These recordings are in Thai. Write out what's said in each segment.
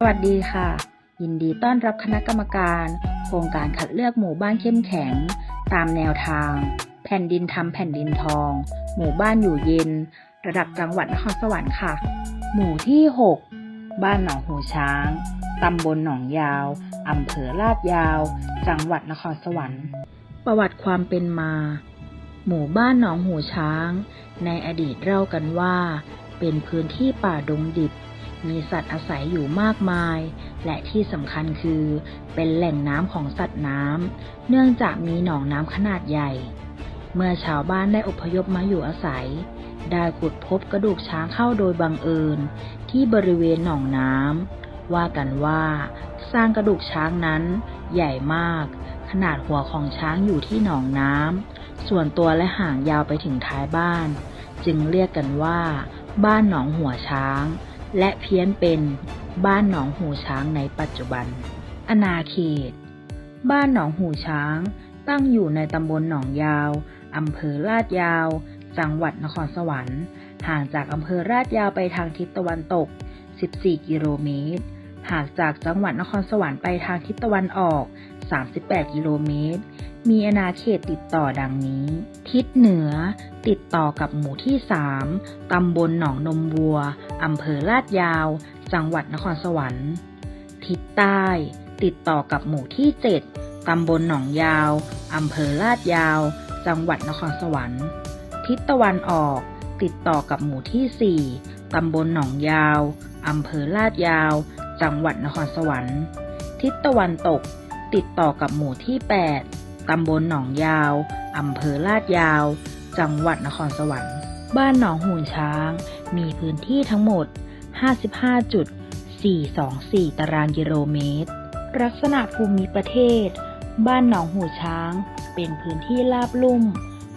สวัสดีค่ะ ยินดีต้อนรับคณะกรรมการ โครงการคัดเลือกหมู่บ้านเข้มแข็ง ตามแนวทาง แผ่นดินทำแผ่นดินทอง หมู่บ้านอยู่เย็น ระดับจังหวัดนครสวรรค์ค่ะ หมู่ที่ 6 บ้านหนองหูช้างตำบลหนองยาวอำเภอลาดยาว จังหวัดนครสวรรค์ ประวัติความเป็นมา หมู่บ้านหนองหูช้าง ในอดีตเล่ากันว่า เป็นพื้นที่ป่าดงดิบ มีสัตว์อาศัยอยู่มากมาย และที่สำคัญคือเป็นแหล่งน้ำของสัตว์น้ำ เนื่องจากมีหนองน้ำขนาดใหญ่ เมื่อชาวบ้านได้อพยพมาอยู่อาศัย ได้ขุดพบกระดูกช้างเข้าโดยบังเอิญ ที่บริเวณหนองน้ำ ว่ากันว่าสร้างกระดูกช้างนั้นใหญ่มาก ขนาดหัวของช้างอยู่ที่หนองน้ำ ส่วนตัวและหางยาวไปถึงท้ายบ้าน จึงเรียกกันว่า บ้านหนองหัวช้าง และเพี้ยนเป็นบ้านหนองหูช้างในปัจจุบัน อนาเขต บ้านหนองหูช้าง ตั้งอยู่ในตำบลหนองยาว อำเภอลาดยาว จังหวัดนครสวรรค์ ห่างจากอำเภอลาดยาวไปทางทิศตะวันตก 14 กิโลเมตร หากจากจังหวัดนครสวรรค์ไปทางทิศตะวันออก 38 กิโลเมตร มีอาณาเขตติดต่อดังนี้ ทิศเหนือ ติดต่อกับหมู่ที่ 3 ตำบลหนองนมวัว อำเภอลาดยาว จังหวัดนครสวรรค์ ทิศใต้ ติดต่อกับหมู่ที่ 7 ตำบลหนองยาว อำเภอลาดยาว จังหวัดนครสวรรค์ ทิศตะวันออก ติดต่อกับหมู่ที่ 4 ตำบลหนองยาว อำเภอลาดยาว จังหวัดนครสวรรค์ ทิศตะวันตก ติดต่อกับหมู่ที่ 8 ตำบลหนองยาว อำเภอลาดยาว จังหวัดนครสวรรค์ บ้านหนองหูช้าง มีพื้นที่ทั้งหมด 55.424 ตารางกิโลเมตร ลักษณะภูมิประเทศ บ้านหนองหูช้าง เป็นพื้นที่ราบลุ่ม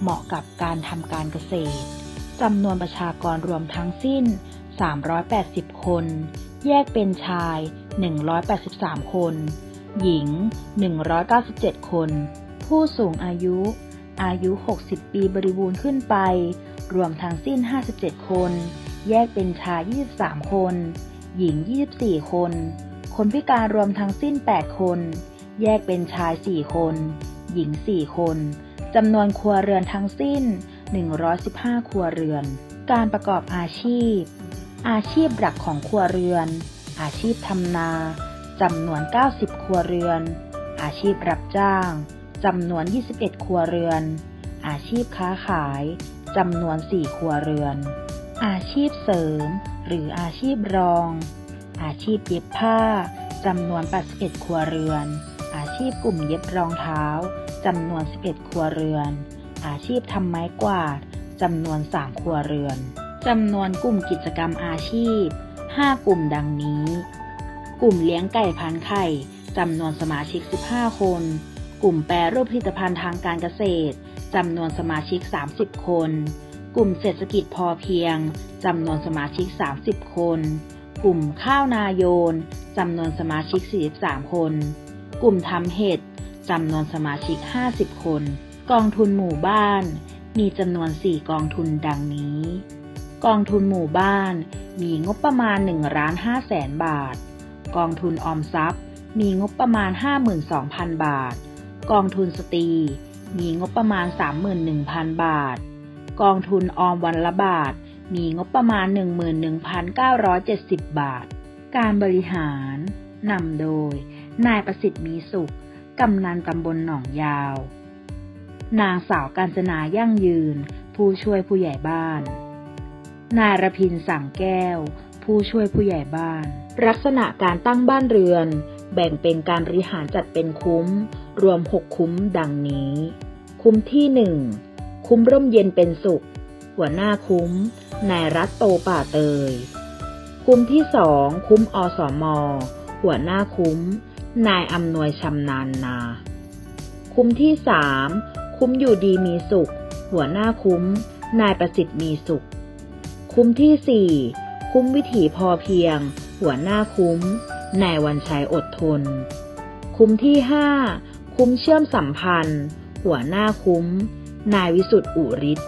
เหมาะกับการทำการเกษตรจำนวนประชากรรวมทั้งสิ้น 380 คน แยกเป็นชาย 183 คน หญิง 197 คน ผู้สูงอายุ อายุ 60 ปีบริบูรณ์ขึ้นไป รวมทั้งสิ้น 57 คน แยกเป็นชาย 23 คน หญิง 24 คน คนพิการรวมทั้งสิ้น 8 คน แยกเป็นชาย 4 คน หญิง 4 คนจำนวนครัวเรือนทั้งสิ้น 115 ครัวเรือน การประกอบอาชีพ อาชีพหลักของครัวเรือน อาชีพทำนาจำนวน 90 ครัวเรือน อาชีพรับจ้างจำนวน 21 ครัวเรือน อาชีพค้าขายจำนวน 4 ครัวเรือน อาชีพเสริม หรืออาชีพรอง อาชีพเย็บผ้าจำนวน 81 ครัวเรือน อาชีพกลุ่มเย็บรองเท้าจำนวน 11 ครัวเรือน อาชีพทำไม้กวาดจำนวน 3 ครัวเรือน จำนวนกลุ่มกิจกรรมอาชีพ 5 กลุ่มดังนี้ กลุ่มเลี้ยงไก่พันไข่จำนวนสมาชิก 15 คน กลุ่มแปรรูปผลิตภัณฑ์ทางการเกษตรจำนวนสมาชิก 30 คน กลุ่มเศรษฐกิจพอเพียงจำนวนสมาชิก 30 คน กลุ่มข้าวนาโยนจำนวนสมาชิก 43 คน กลุ่มทำเห็ดจำนวนสมาชิก 50 คน กองทุนหมู่บ้าน มีจำนวน 4 กองทุนดังนี้ กองทุนหมู่บ้าน มีงบประมาณ1ล้าน5แสนบาท กองทุนออมทรัพย์ มีงบประมาณ 52,000 บาท กองทุนสตรี มีงบประมาณ 31,000 บาท กองทุนออมวันละบาท มีงบประมาณ 11,970 บาท การบริหาร นำโดย นายประสิทธิ์มีสุข กำนันตำบลหนองยาว นางสาวกาญจนายั่งยืน ผู้ช่วยผู้ใหญ่บ้าน นายรพินสั่งแก้ว ผู้ช่วยผู้ใหญ่บ้าน ลักษณะการตั้งบ้านเรือน แบ่งเป็นการบริหารจัดเป็นคุ้ม รวม6คุ้มดังนี้ คุ้มที่1คุ้มร่มเย็นเป็นสุข หัวหน้าคุ้ม นายรัตโตป่าเตย คุ้มที่2คุ้มอสมหัวหน้าคุ้ม นายอำนวยชำนาญนา คุ้มที่3คุ้มอยู่ดีมีสุข หัวหน้าคุ้ม นายประสิทธิ์มีสุข คุ้มที่ 4 คุ้มวิถีพอเพียง หัวหน้าคุ้ม นายวันชัยอดทน คุ้มที่ 5 คุ้มเชื่อมสัมพันธ์ หัวหน้าคุ้ม นายวิสุทธ์อุริศ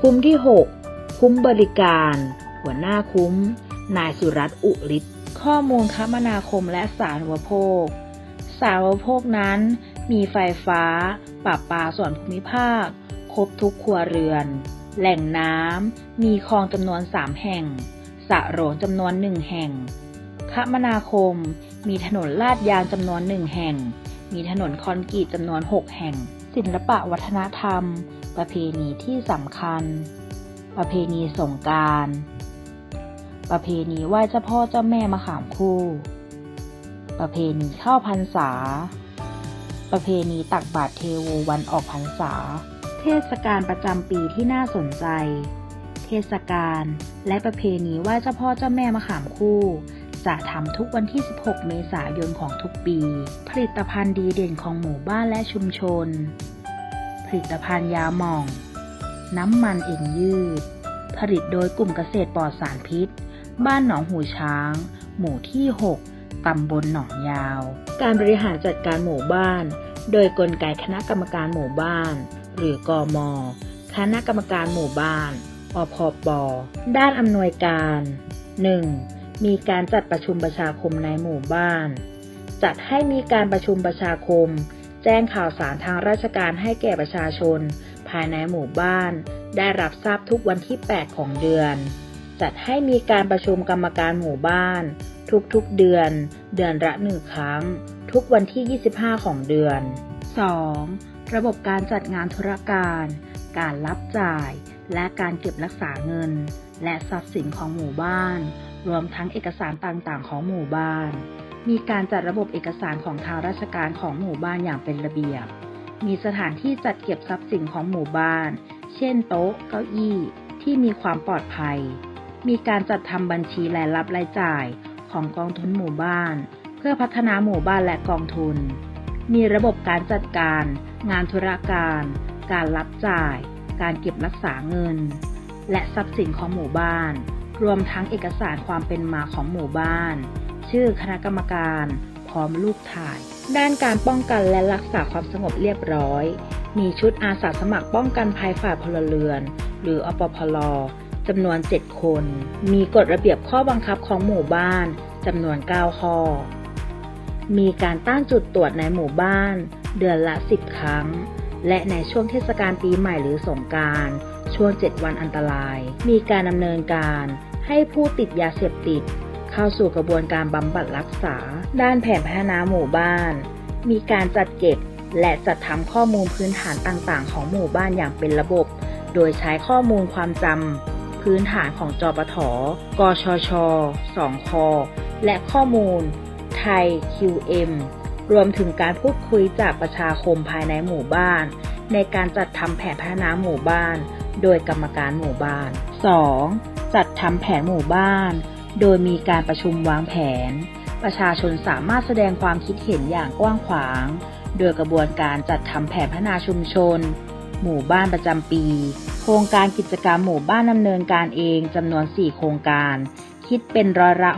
คุ้มที่ 6 คุ้มบริการ หัวหน้าคุ้ม นายสุรัตน์อุริศข้อมูลคมนาคมและสาธารณโภค สาธารณโภคนั้น มีไฟฟ้าปรับปาส่วนภูมิภาค ครบทุกครัวเรือน แหล่งน้ำ มีคลองจำนวน 3 แห่ง สระโหลจำนวน 1 แห่ง คมนาคม มีถนนลาดยางจำนวน 1 แห่ง มีถนนคอนกรีตจำนวน 6 แห่ง ศิลปะวัฒนธรรม ประเพณีที่สำคัญ ประเพณีสงการประเพณีไหว้เจ้าพ่อเจ้าแม่มะขามคู่ ประเพณีเข้าพรรษา ประเพณีตักบาตรเทโววันออกพรรษา เทศกาลประจำปีที่น่าสนใจ เทศกาลและประเพณีไหว้เจ้าพ่อเจ้าแม่มะขามคู่ จะทำทุกวันที่ 16 เมษายนของทุกปี ผลิตภัณฑ์ดีเด่นของหมู่บ้านและชุมชน ผลิตภัณฑ์ยาหม่อง น้ำมันเอ็นยืด ผลิตโดยกลุ่มเกษตรปลอดสารพิษ บ้านหนองหูช้าง หมู่ที่ 6 ตำบลหนองยาว การบริหารจัดการหมู่บ้าน โดยกลไกคณะกรรมการหมู่บ้าน หรือกอมคณะกรรมการหมู่บ้าน อพปด้านอำนวยการ 1. มีการจัดประชุมประชาคมในหมู่บ้าน จัดให้มีการประชุมประชาคม แจ้งข่าวสารทางราชการให้แก่ประชาชน ภายในหมู่บ้าน ได้รับทราบทุกวันที่ 8 ของเดือน จัดให้มีการประชุมกรรมการหมู่บ้าน ทุกๆเดือน เดือนละหนึ่งครั้ง ทุกวันที่ 25 ของเดือน 2. ระบบการจัดงานธุรการ การรับจ่าย และการเก็บรักษาเงิน และทรัพย์สินของหมู่บ้าน รวมทั้งเอกสารต่างๆ ของหมู่บ้าน มีการจัดระบบเอกสารของทางราชการของหมู่บ้านอย่างเป็นระเบียบ มีสถานที่จัดเก็บทรัพย์สินของหมู่บ้าน เช่น โต๊ะ เก้าอี้ ที่มีความปลอดภัย มีการจัดทำบัญชีรายรับรายจ่ายของกองทุนหมู่บ้าน เพื่อพัฒนาหมู่บ้านและกองทุน มีระบบการจัดการ งานธุรการ การรับจ่าย การเก็บรักษาเงิน และทรัพย์สินของหมู่บ้าน รวมทั้งเอกสารความเป็นมาของหมู่บ้าน ชื่อคณะกรรมการ พร้อมรูปถ่าย ด้านการป้องกันและรักษาความสงบเรียบร้อย มีชุดอาสาสมัครป้องกันภัยฝ่ายพลเรือน หรืออปพลจำนวน 7 คน มีกฎระเบียบข้อบังคับของหมู่บ้านจำนวน 9 ข้อ มีการตั้งจุดตรวจในหมู่บ้าน เดือนละ 10 ครั้ง และในช่วงเทศกาลปีใหม่หรือสงกรารช่วง 7 วันอันตราย มีการดำเนินการให้ผู้ติดยาเสพติด เข้าสู่กระบวนการบำบัดรักษา ด้านแผนพัฒนาหมู่บ้าน มีการจัดเก็บและจัดทำข้อมูลพื้นฐานต่างๆ ของหมู่บ้านอย่างเป็นระบบ โดยใช้ข้อมูลความจำพื้นฐานของจปทกชชสองค และข้อมูลไทย QM รวมถึงการพูดคุยจากประชาคมภายในหมู่บ้าน ในการจัดทำแผนพัฒนาหมู่บ้าน โดยกรรมการหมู่บ้าน 2. จัดทำแผนหมู่บ้าน โดยมีการประชุมวางแผน ประชาชนสามารถแสดงความคิดเห็นอย่างกว้างขวาง โดยกระบวนการจัดทำแผนพัฒนาชุมชน หมู่บ้านประจำปี โครงการกิจกรรมหมู่บ้านดำเนินการเองจำนวน 4 โครงการ คิดเป็นร้อยละ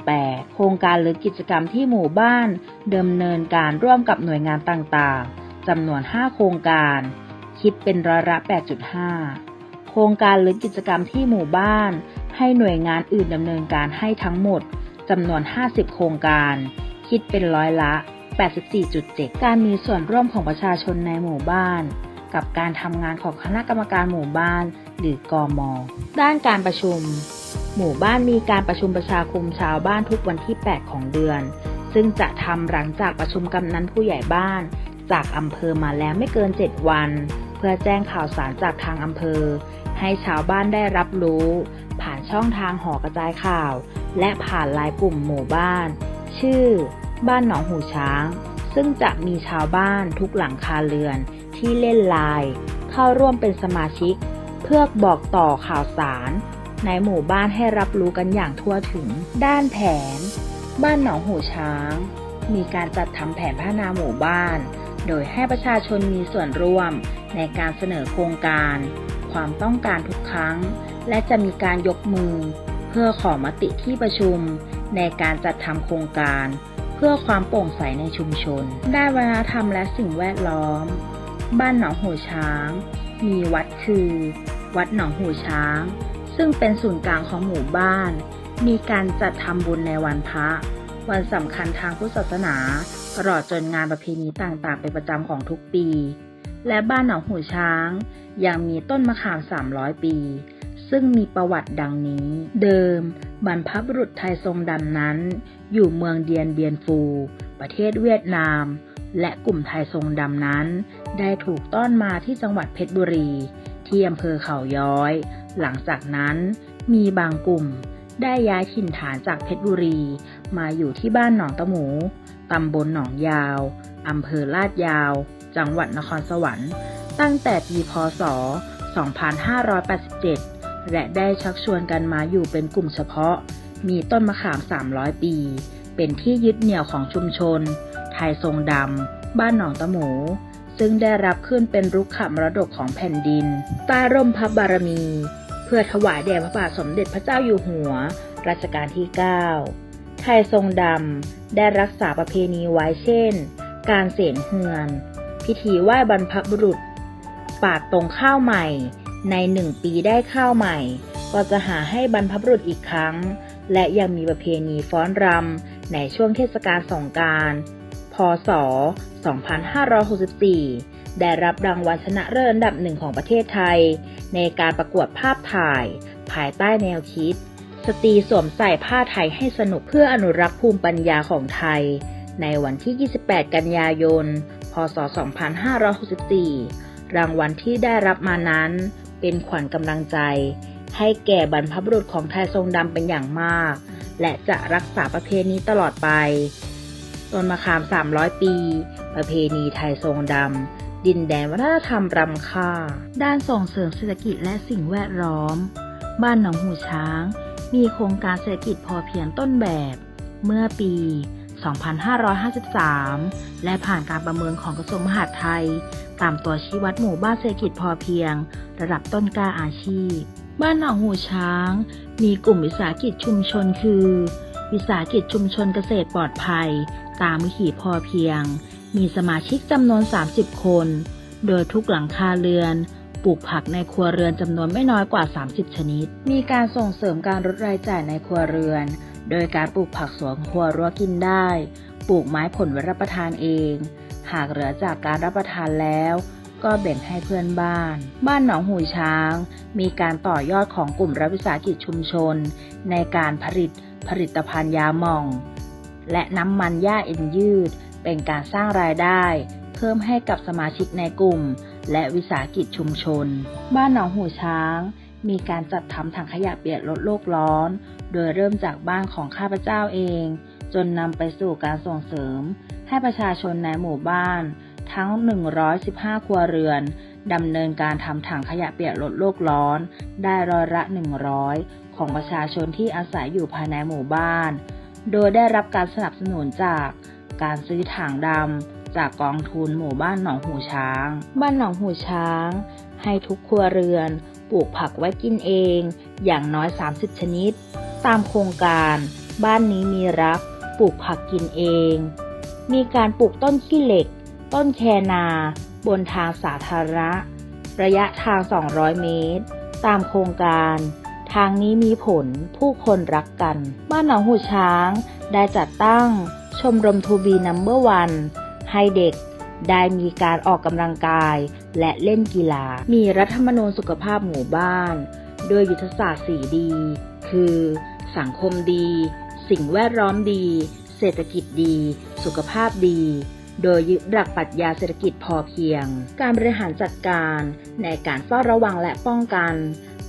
6.8 โครงการหรือกิจกรรมที่หมู่บ้านดำเนินการร่วมกับหน่วยงานต่างๆจำนวน 5 โครงการ คิดเป็นร้อยละ 8.5 โครงการหรือกิจกรรมที่หมู่บ้าน ให้หน่วยงานอื่นดำเนินการให้ทั้งหมดจำนวน 50 โครงการ คิดเป็นร้อยละ 84.7 การมีส่วนร่วมของประชาชนในหมู่บ้าน กับการทำงานของคณะกรรมการหมู่บ้าน หรือกอมด้านการประชุม หมู่บ้านมีการประชุมประชาคมชาวบ้านทุกวันที่ 8 ของเดือน ซึ่งจะทำหลังจากประชุมกำนันผู้ใหญ่บ้าน จากอำเภอมาแล้วไม่เกิน 7 วัน เพื่อแจ้งข่าวสารจากทางอำเภอ ให้ชาวบ้านได้รับรู้ ผ่านช่องทางหอกระจายข่าว และผ่านลน์กลุ่มหมู่บ้าน ชื่อ บ้านหนองหูช้าง ซึ่งจะมีชาวบ้านทุกหลังคาเรือนที่เล่นลน์เข้าร่วมเป็นสมาชิก เพื่อบอกต่อข่าวสาร ในหมู่บ้านให้รับรู้กันอย่างทั่วถึง ด้านแผน บ้านหนองหูช้าง มีการจัดทำแผนพัฒนาหมู่บ้าน โดยให้ประชาชนมีส่วนร่วมในการเสนอโครงการ ความต้องการทุกครั้ง และจะมีการยกมือ เพื่อขอมติที่ประชุม ในการจัดทำโครงการ เพื่อความโปร่งใสในชุมชน ด้านวัฒนธรรมและสิ่งแวดล้อม บ้านหนองหูช้าง มีวัดคือ วัดหนองหูช้าง ซึ่งเป็นศูนย์กลางของหมู่บ้าน มีการจัดทำบุญในวันพระ วันสำคัญทางพุทธศาสนาตลอดจนงานประเพณีต่างๆ เป็นประจำของทุกปี และบ้านหนองหูช้าง ยังมีต้นมะขาม 300 ปี ซึ่งมีประวัติดังนี้ เดิม บรรพบุรุษไทยทรงดำนั้น อยู่เมืองเดียนเบียนฟู ประเทศเวียดนาม และกลุ่มไทยทรงดำนั้น ได้ถูกต้อนมาที่จังหวัดเพชรบุรี ที่อำเภอเขาย้อย หลังจากนั้นมีบางกลุ่มได้ย้ายถิ่นฐานจากเพชรบุรี มาอยู่ที่บ้านหนองตะหมู ตำบลหนองยาว อำเภอลาดยาว จังหวัดนครสวรรค์ ตั้งแต่ปีพศ 2587 และได้ชักชวนกันมาอยู่เป็นกลุ่มเฉพาะ มีต้นมะขาม 300 ปี เป็นที่ยึดเหนี่ยวของชุมชน ไทยทรงดำ บ้านหนองตะหมู ซึ่งได้รับขึ้นเป็นรุกขมรดกของแผ่นดิน ใต้ร่มพระบารมี เพื่อถวายแด่พระบาทสมเด็จพระเจ้าอยู่หัว รัชกาลที่ 9 ไทยทรงดำได้รักษาประเพณีไว้เช่น การเสนเฮือน พิธีไหว้บรรพบุรุษ ปาดตรงข้าวใหม่ ในหนึ่งปีได้ข้าวใหม่ ก็จะหาให้บรรพบุรุษอีกครั้ง และยังมีประเพณีฟ้อนรำในช่วงเทศกาลสงการพศ 2564 ได้รับรางวัลชนะเลิศอันดับหนึ่งของประเทศไทย ในการประกวดภาพถ่าย ภายใต้แนวคิด สตรีสวมใส่ผ้าไทยให้สนุกเพื่ออนุรักษ์ภูมิปัญญาของไทย ในวันที่ 28 กันยายน พศ 2564 รางวัลที่ได้รับมานั้น เป็นขวัญกำลังใจ ให้แก่บรรพบุรุษของไทยทรงดำเป็นอย่างมาก และจะรักษาประเพณีตลอดไปต้นมะขาม 300 ปี ประเพณีไทยทรงดำ ดินแดนวัฒนธรรมรำค่า ด้านส่งเสริมเศรษฐกิจและสิ่งแวดล้อม บ้านหนองหูช้าง มีโครงการเศรษฐกิจพอเพียงต้นแบบ เมื่อปี 2553 และผ่านการประเมินของกระทรวงมหาดไทย ตามตัวชี้วัดหมู่บ้านเศรษฐกิจพอเพียง ระดับต้นกล้าอาชีพ บ้านหนองหูช้าง มีกลุ่มวิสาหกิจชุมชนคือ วิสาหกิจชุมชนเกษตรปลอดภัย ตามวิถีพอเพียง มีสมาชิกจำนวน 30 คน โดยทุกหลังคาเรือน ปลูกผักในครัวเรือนจำนวนไม่น้อยกว่า 30 ชนิด มีการส่งเสริมการลดรายจ่ายในครัวเรือน โดยการปลูกผักสวนครัวรั้วกินได้ ปลูกไม้ผลไว้รับประทานเอง หากเหลือจากการรับประทานแล้วก็แบ่งให้เพื่อนบ้าน บ้านหนองหูช้าง มีการต่อยอดของกลุ่มรัฐวิสาหกิจชุมชน ในการผลิตผลิตภัณฑ์ยาหม่อง และน้ำมันหญ้าเอ็นยืด เป็นการสร้างรายได้ เพิ่มให้กับสมาชิกในกลุ่ม และวิสาหกิจชุมชน บ้านหนองหูช้าง มีการจัดทำถังขยะเปียกลดโลกร้อน โดยเริ่มจากบ้านของข้าพเจ้าเอง จนนำไปสู่การส่งเสริม ให้ประชาชนในหมู่บ้าน ทั้ง 115 ครัวเรือนดำเนินการทำถังขยะเปียกลดโลกร้อน ได้ร้อยละ 100 ของประชาชนที่อาศัยอยู่ภายในหมู่บ้าน โดยได้รับการสนับสนุนจาก การซื้อถังดำจากกองทุนหมู่บ้านหนองหูช้าง บ้านหนองหูช้าง ให้ทุกครัวเรือนปลูกผักไว้กินเอง อย่างน้อย 30 ชนิด ตามโครงการ บ้านนี้มีรัก ปลูกผักกินเอง มีการปลูกต้นขี้เหล็ก ต้นแคนา บนทางสาธารณะ ระยะทาง 200 เมตร ตามโครงการ ทางนี้มีผลผู้คนรักกัน บ้านหนองหูช้างได้จัดตั้ง ชมรมทูบีนัมเบอร์วันให้เด็กได้มีการออกกำลังกายและเล่นกีฬา มีรัฐธรรมนูญสุขภาพหมู่บ้าน โดยยุทธศาสตร์4ดีคือ สังคมดี สิ่งแวดล้อมดี เศรษฐกิจดี สุขภาพดี โดยยึดหลักปรัชญาเศรษฐกิจพอเพียง การบริหารจัดการในการเฝ้าระวังและป้องกัน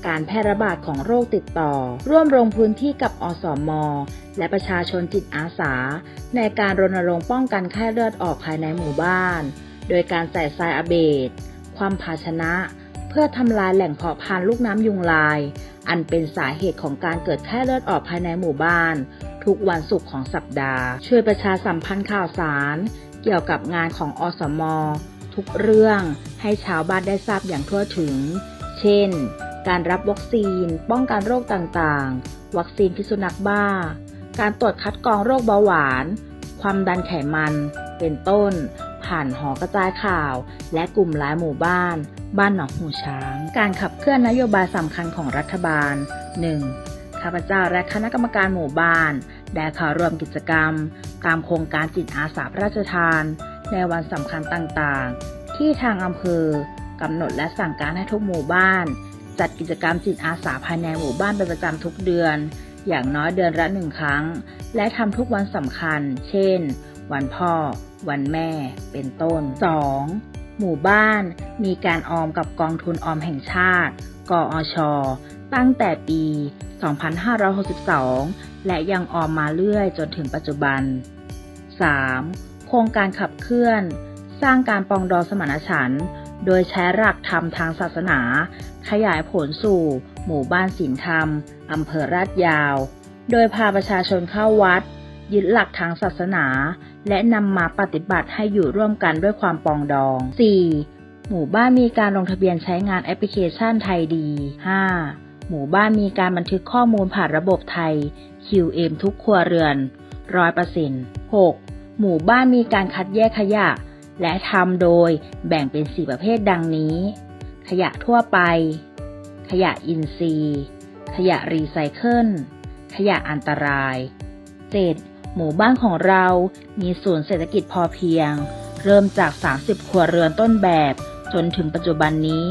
การแพร่ระบาดของโรคติดต่อ ร่วมลงพื้นที่กับอสมและประชาชนจิตอาสา ในการรณรงค์ป้องกันไข้เลือดออกภายในหมู่บ้าน โดยการใส่ทรายอเบดความภาชนะ เพื่อทำลายแหล่งเพาะพันธุ์ลูกน้ำยุงลาย อันเป็นสาเหตุของการเกิดไข้เลือดออกภายในหมู่บ้าน ทุกวันศุกร์ของสัปดาห์ ช่วยประชาสัมพันธ์ข่าวสาร เกี่ยวกับงานของอสม ทุกเรื่องให้ชาวบ้านได้ทราบอย่างทั่วถึง เช่น การรับวัคซีน ป้องกันโรคต่างๆ วัคซีนพิษสุนัขบ้า การตรวจคัดกรองโรคเบาหวาน ความดันไขมัน เป็นต้น ผ่านหอกระจายข่าว และกลุ่มหลายหมู่บ้าน บ้านหนองหูช้าง การขับเคลื่อนนโยบายสำคัญของรัฐบาล 1. ข้าพเจ้าและคณะกรรมการหมู่บ้านได้เข้าร่วมกิจกรรม ตามโครงการจิตอาสาพระราชทาน ในวันสำคัญต่างๆ ที่ทางอำเภอกำหนดและสั่งการให้ทุกหมู่บ้าน จัดกิจกรรมจิตอาสาภายในหมู่บ้านเป็นประจำทุกเดือน อย่างน้อยเดือนละหนึ่งครั้ง และทำทุกวันสำคัญ เช่น วันพ่อ วันแม่ เป็นต้น 2. หมู่บ้านมีการออมกับกองทุนออมแห่งชาติ กอช ตั้งแต่ปี 2562 และยังออมมาเรื่อยจนถึงปัจจุบัน 3. โครงการขับเคลื่อน สร้างการปองดองสมานฉันท์โดยใช้หลักธรรมทางศาสนา ขยายผลสู่ หมู่บ้านศีลธรรม อำเภอราดยาว โดยพาประชาชนเข้าวัด ยึดหลักทางศาสนา และนำมาปฏิบัติให้อยู่ร่วมกันด้วยความปองดอง 4. หมู่บ้านมีการลงทะเบียนใช้งานแอปพลิเคชันไทยดี 5. หมู่บ้านมีการบันทึกข้อมูลผ่านระบบไทย QM ทุกครัวเรือนรอยประสิน 6. หมู่บ้านมีการคัดแยกขยะ และทำโดยแบ่งเป็น 4 ประเภทดังนี้ ขยะทั่วไป ขยะอินทรีย์ ขยะรีไซเคิล ขยะอันตราย 7. หมู่บ้านของเรามีศูนย์เศรษฐกิจพอเพียง เริ่มจาก 30 ครัวเรือนต้นแบบ จนถึงปัจจุบันนี้